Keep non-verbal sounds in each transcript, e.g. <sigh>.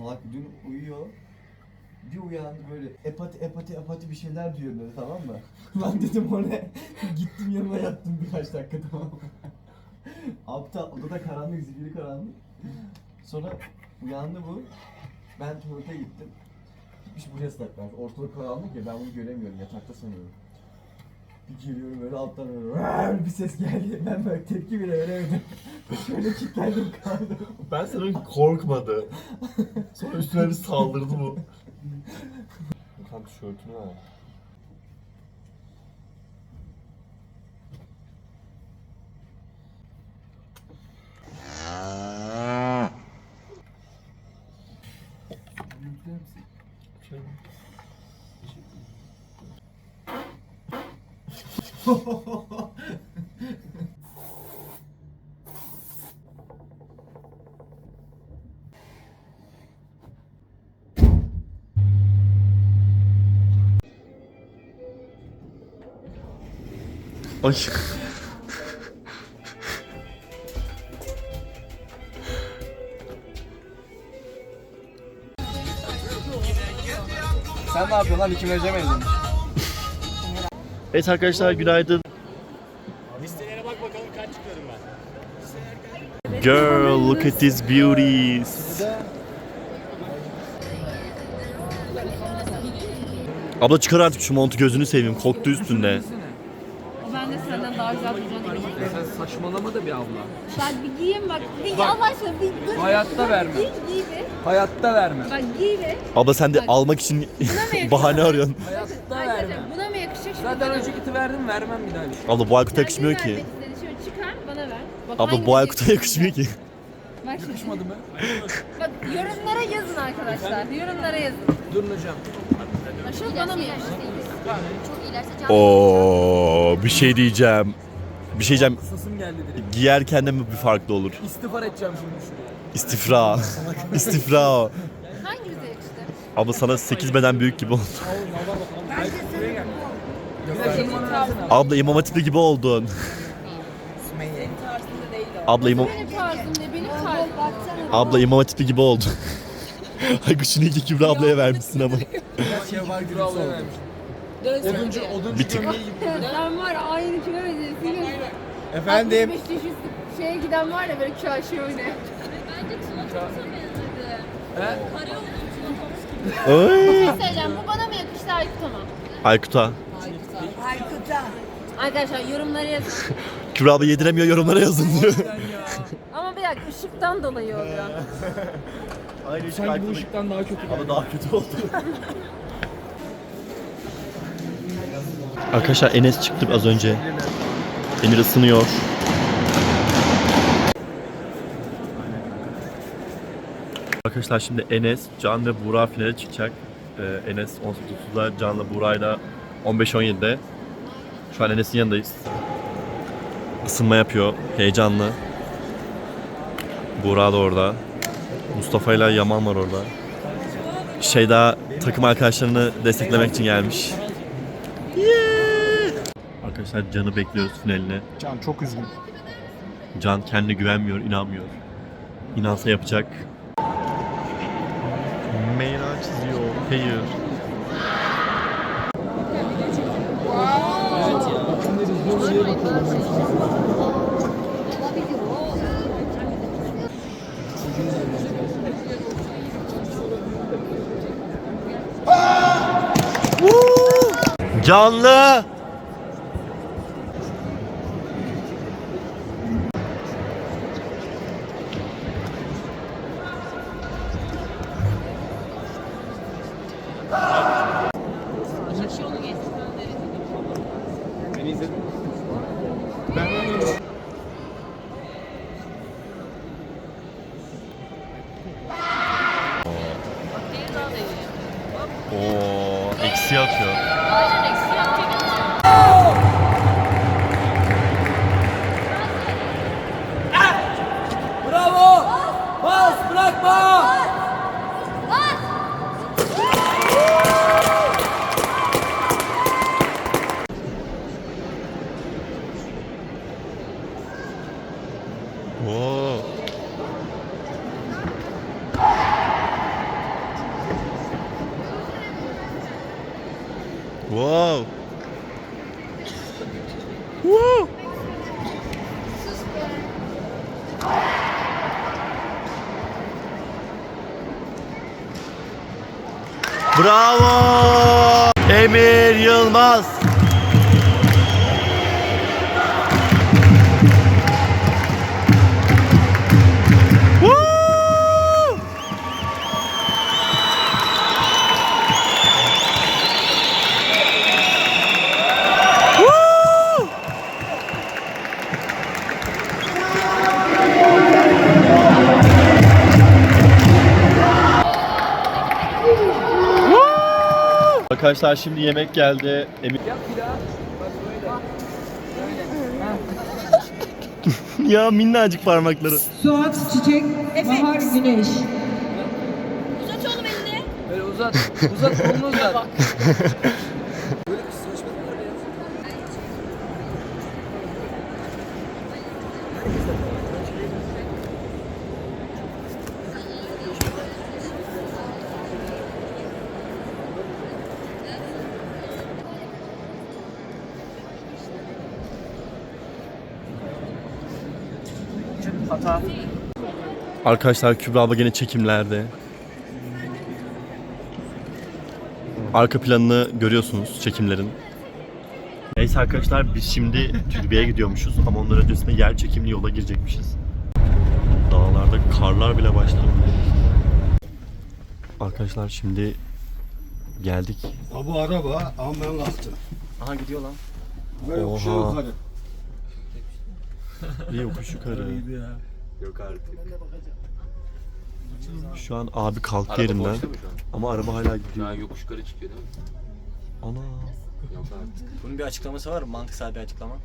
Salak dün uyuyor. Bir uyandı böyle epati epati epati bir şeyler diyor böyle tamam mı? <laughs> Lan dedim o ne? <laughs> Gittim yanına yattım birkaç dakika tamam mı? <laughs> Aptal odada karanlık zifiri karanlık. Sonra uyandı bu. Ben tuvalete gittim. Gitmiş buraya saklanmış. Ortalık karanlık ya ben bunu göremiyorum yatakta sanıyorum. Bir geliyorum böyle alttan böyle bir ses geldi. Ben böyle tepki bile veremedim. <laughs> Şöyle kilitlendim kaldım. Ben sanırım korkmadı. Sonra üstüne bir saldırdı bu. <laughs> Furkan tişörtünü ver. Ay. Sen ne yapıyorsun lan? İki mecemeydin. Evet arkadaşlar günaydın. Listelere bak bakalım kaç çıkıyorum ben. Girl, look at these beauties. Abla çıkar artık şu montu gözünü seveyim. Koktu üstünde. O ben de senden daha güzel duracağını eminim. Sen saçmalama da bir abla. Bak bir giyeyim bak. Bir Allah aşkına bir dur. Hayatta Dur, vermem. Giy, giy bir. Hayatta verme. Bak giy bir. Abla sen de almak için <laughs> bahane arıyorsun. Yakışacak şimdi Zaten bana mı? önceki ti verdim vermem bir daha. bir şey. Abla bu Aykut'a yakışmıyor ki. Şöyle çıkar bana ver. Bak, Abla hangisi bu Aykut'a yakışmıyor ki. Bak şimdi. Yakışmadı mı? Bak yorumlara yazın arkadaşlar. Yorumlara yazın. Durun hocam. Aşağı bana mı? Çok Oo, bir şey diyeceğim. Bir şey diyeceğim. Sasım geldi direkt. Giyerken de mi bir farklı olur? İstiğfar edeceğim şimdi şuraya. İstifra. İstifra. Hangimize yakıştı? Abla sana 8 beden büyük gibi oldu de şunu bana versene abi. Abla imam hatipli gibi oldun. Abla imam, Benim tarzım ne? Benim tarzım. abla imam hatipli gibi oldu. <laughs> Ay şunu iki <laughs> Kübra ablaya vermişsin ama. Oduncu, oduncu Bir tık. gömleği gibi. <laughs> Var ya aynı kilo vereceksin. Efendim? 65 yaş üstü şeye giden var ya böyle çarşı oynayan. Bence Tuna Thompson benzedi. He? Karı oldu Tuna Thompson. Ay. Söyleyeceğim bu bana mı yakıştı Aykut'a mı? Aykut'a. Arkadaşlar yorumlara yazın. <laughs> Kübra abla yediremiyor yorumlara yazın diyor. <laughs> Ama bir dakika ışıktan dolayı oluyor. <laughs> Aynı Sanki bu ışıktan daha kötü. Ama daha kötü oldu. Arkadaşlar Enes çıktı az önce. Emir ısınıyor. Arkadaşlar şimdi Enes, Can ve Buğra finale çıkacak. Ee, Enes 18.30'da, Can'la Buğra'yla 15.17'de. Şu an Enes'in yanındayız. Isınma yapıyor, heyecanlı. Buğra da orada. Mustafa ile Yaman var orada. Şey daha takım arkadaşlarını desteklemek için gelmiş. Arkadaşlar Can'ı bekliyoruz finaline. Can çok üzgün. Can kendine güvenmiyor, inanmıyor. İnansa yapacak. Meyra çiziyor. Hayır. Canlı. Oo, eksi atıyor. Aynen eksi yapacak. Bravo! Bas bırakma! Oo. Wow. Wow. Bravo! Emir Yılmaz. Arkadaşlar şimdi yemek geldi. Emir... <laughs> ya minnacık parmakları. Suat Çiçek, Bahar Güneş. Uzat oğlum elini. Böyle uzat. Uzat kolunu uzat. <laughs> Arkadaşlar Kübra abla gene çekimlerde. Arka planını görüyorsunuz çekimlerin. Neyse arkadaşlar biz şimdi türbeye gidiyormuşuz ama ondan öncesinde yer çekimli yola girecekmişiz. Dağlarda karlar bile başladı. Arkadaşlar şimdi geldik. Ha bu araba ama ben kalktım. Aha gidiyor lan. Böyle Oha. kuşa yukarı. Bir yokuş yukarı. Yok artık. Şu an abi kalktı Araba yerinden boşta mı şu an? ama araba hala Şu an gidiyor. yokuş yukarı çıkıyor değil mi? Ana. Yok artık. Bunun bir açıklaması var mı? Mantıksal bir açıklama.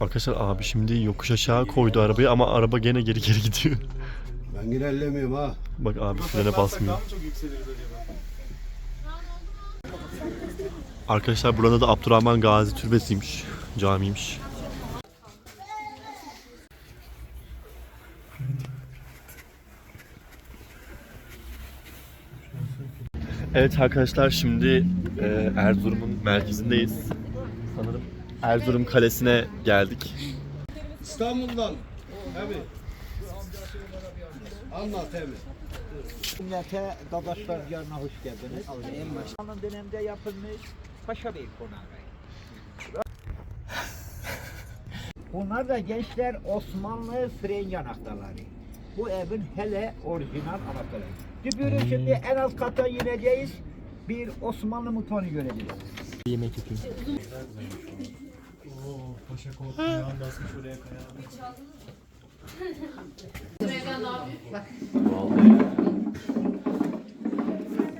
Arkadaşlar abi şimdi yokuş aşağı koydu arabayı ama araba gene geri geri gidiyor. Ben yine ellemiyorum ha. Bak abi frene basmıyor. Arkadaşlar burada da Abdurrahman Gazi Türbesi'ymiş. Camiymiş. Evet arkadaşlar şimdi e, Erzurum'un merkezindeyiz. Sanırım Erzurum Kalesi'ne geldik. İstanbul'dan. Tabii. Anlat Emin. Cümlete Dadaşlar Diyarı'na hoş geldiniz. En başkanın dönemde yapılmış Paşa Bey konağı. Bunlar da gençler Osmanlı fren yanaktaları. Bu evin hele orijinal anahtarı. Dübürü şimdi en alt kata ineceğiz. Bir Osmanlı mutfağını göreceğiz.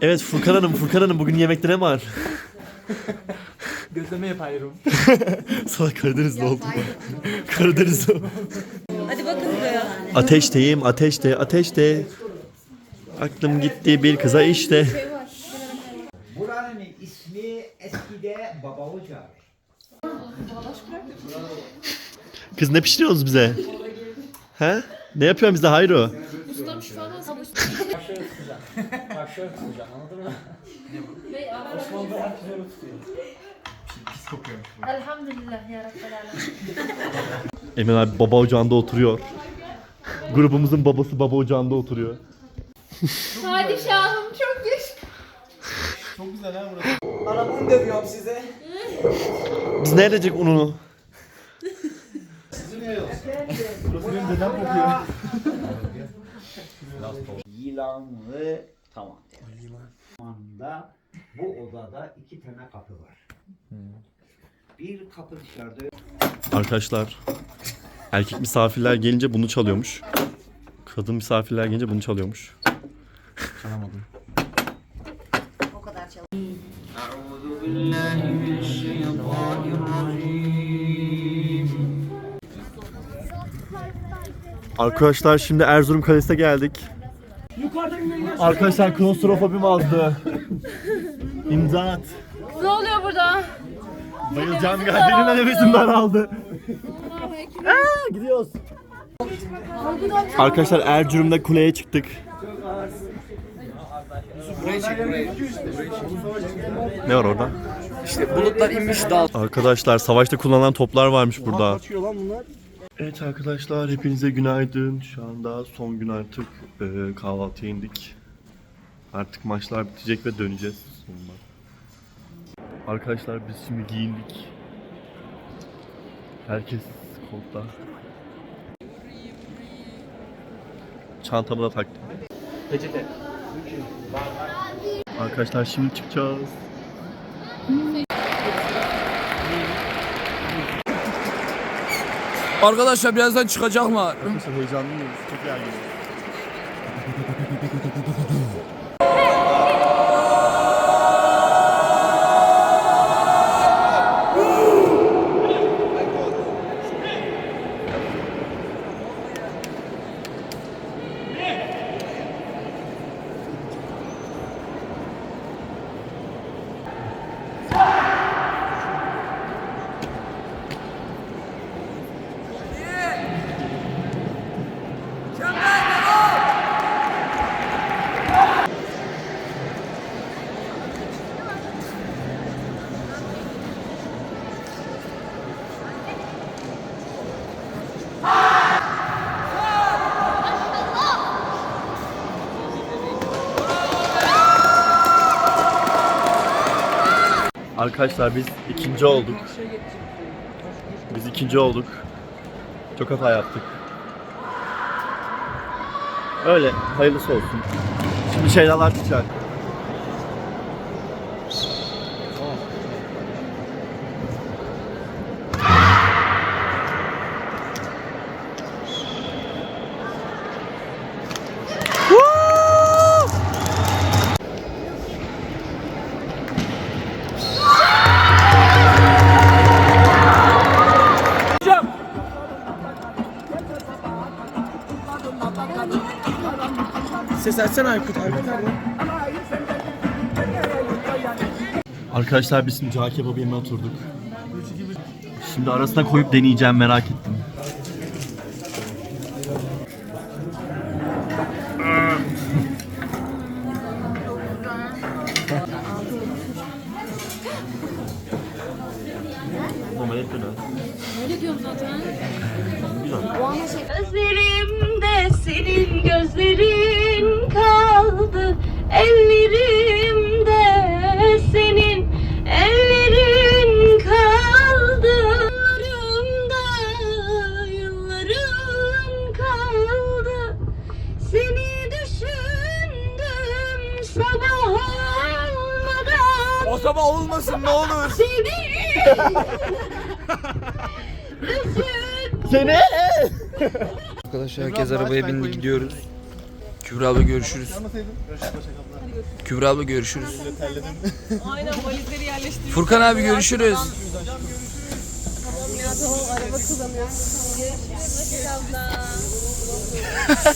Evet Furkan Hanım, Furkan Hanım bugün yemekte ne var? <laughs> Gözleme yapıyorum. Sana <laughs> Karadenizli oldum. <laughs> Karadenizli. Hadi bakın buraya. Ateşteyim, ateşte, ateşte. Aklım gitti bir kıza işte. Buranın ismi eskide Baba. Kız ne pişiriyorsunuz bize? He? Ne yapıyorsun bize Hayro? Elhamdülillah ya Rabbel Alemin. Emin abi baba ocağında oturuyor. Grubumuzun babası baba ocağında oturuyor. Padişahım çok geç. Anamını dövüyorum size. Biz ne edecek ununu? Yılanlı tamam. Yılanında bu odada iki tane kapı var. Bir kapı dışarıda Arkadaşlar erkek misafirler gelince bunu çalıyormuş. Kadın misafirler gelince bunu çalıyormuş. O kadar çalış. Arkadaşlar şimdi Erzurum Kalesi'ne geldik. Arkadaşlar klostrofobim azdı. <laughs> İmza at. Ne oluyor burada? Bayılacağım geldiğinde nefesim daraldı. Aa, gidiyoruz. Arkadaşlar Erzurum'da kuleye çıktık. Ne var orada? İşte bulutlar inmiş dağ. Arkadaşlar savaşta kullanılan toplar varmış burada. Evet arkadaşlar hepinize günaydın. Şu anda son gün artık Ee, kahvaltıya indik. Artık maçlar bitecek ve döneceğiz sonunda. Arkadaşlar biz şimdi giyindik. Herkes kolda. Çantamı da taktım. Peçete. Arkadaşlar şimdi çıkacağız. Arkadaşlar birazdan çıkacaklar. Arkadaşlar heyecanlıyız. Çok gerginim. Arkadaşlar biz ikinci olduk. Biz ikinci olduk. Çok hata yaptık. Öyle hayırlısı olsun. Şimdi şeyler çıkacak. Ses açsana Aykut abi. Arkadaşlar biz şimdi cağ kebabı yemeye oturduk. Şimdi arasına koyup deneyeceğim merak ettim. Et döner. Öyle diyorum zaten. Güzel. Gözlerimde senin gözlerin kaldı. Ellerimde senin ellerin kaldı. Yıllarımda yıllarım kaldı. Seni düşündüm sabah olmadan. O sabah olmasın ne olur. Seni <laughs> <laughs> Seni! <laughs> Arkadaşlar herkes arabaya bindi gidiyoruz. Kübra abla görüşürüz. Kübra abla görüşürüz. <laughs> Aynen valizleri yerleştirdik. Furkan abi görüşürüz. Ya tamam araba. Hoşçakalın. <laughs>